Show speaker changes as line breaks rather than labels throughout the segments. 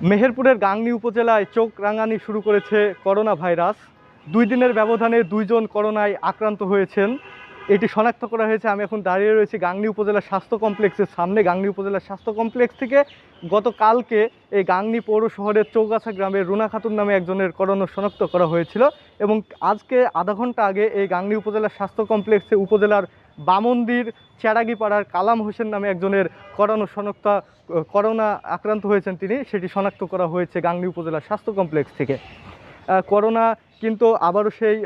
মেহেরপুরের গাংনী উপজেলায় চোখ রাঙানি শুরু করেছে করোনা ভাইরাস দুই দিনের ব্যবধানে দুইজন করোনায় আক্রান্ত হয়েছেন। এটি শনাক্ত করা হয়েছে। আমি এখন দাঁড়িয়ে রয়েছি গাংনী উপজেলা স্বাস্থ্য কমপ্লেক্সের সামনে। গাংনী উপজেলা স্বাস্থ্য কমপ্লেক্স থেকে গতকালকে এই গাংনী পৌর শহরের চৌগাছা গ্রামের রুনা খাতুন নামে একজনের করোনা শনাক্ত করা হয়েছিল এবং আজকে আধা ঘণ্টা আগে এই গাংনী উপজেলা স্বাস্থ্য কমপ্লেক্সে উপজেলার বামন্দির চেরাগিপাড়ার কালাম হোসেন নামে একজনের করোনা শনাক্ত, করোনা আক্রান্ত হয়েছেন তিনি। সেটি শনাক্ত করা হয়েছে গাংনী উপজেলা স্বাস্থ্য কমপ্লেক্স থেকে। করোনা কিন্তু আবারও সেই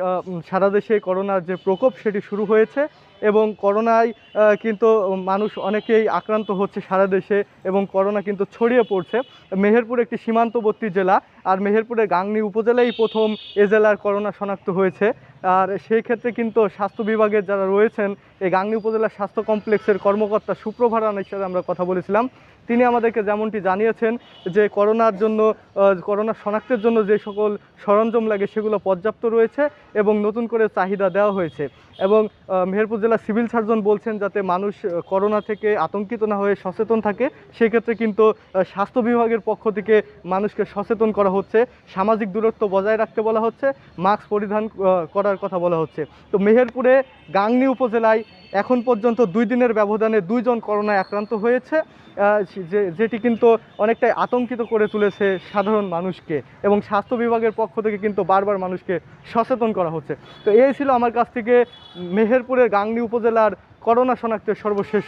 সারা দেশে করোনার যে প্রকোপ সেটি শুরু হয়েছে এবং করোনায় কিন্তু মানুষ অনেকেই আক্রান্ত হচ্ছে সারা দেশে এবং করোনা কিন্তু ছড়িয়ে পড়ছে। মেহেরপুর একটি সীমান্তবর্তী জেলা আর মেহেরপুরের গাংনী উপজেলায় প্রথম এ জেলার করোনা শনাক্ত হয়েছে। আর সেই ক্ষেত্রে কিন্তু স্বাস্থ্য বিভাগের যারা রয়েছেন, এই গাংনি উপজেলার স্বাস্থ্য কমপ্লেক্সের কর্মকর্তা সুপ্রভা রানের সাথে আমরা কথা বলেছিলাম। তিনি আমাদেরকে যেমনটি জানিয়েছেন যে করোনার জন্য করোনা শনাক্তের জন্য যে সকল সরঞ্জাম লাগে সেগুলো পর্যাপ্ত রয়েছে এবং নতুন করে চাহিদা দেওয়া হয়েছে। এবং মেহেরপুর জেলা সিভিল সার্জন বলছেন যাতে মানুষ করোনা থেকে আতঙ্কিত না হয়ে সচেতন থাকে, সেক্ষেত্রে কিন্তু স্বাস্থ্য বিভাগের পক্ষ থেকে মানুষকে সচেতন করা হচ্ছে। সামাজিক দূরত্ব বজায় রাখতে বলা হচ্ছে, মাস্ক পরিধান করার কথা বলা হচ্ছে। তো মেহেরপুরে গাংনী উপজেলায় এখন পর্যন্ত দুই দিনের ব্যবধানে দুইজন করোনায় আক্রান্ত হয়েছে যে, যেটি কিন্তু অনেকটাই আতঙ্কিত করে তুলেছে সাধারণ মানুষকে। এবং স্বাস্থ্য বিভাগের পক্ষ থেকে কিন্তু বারবার মানুষকে সচেতন করা হচ্ছে। তো এই ছিল আমার কাছ থেকে মেহেরপুরের গাংনী উপজেলার করোনা শনাক্তের সর্বশেষ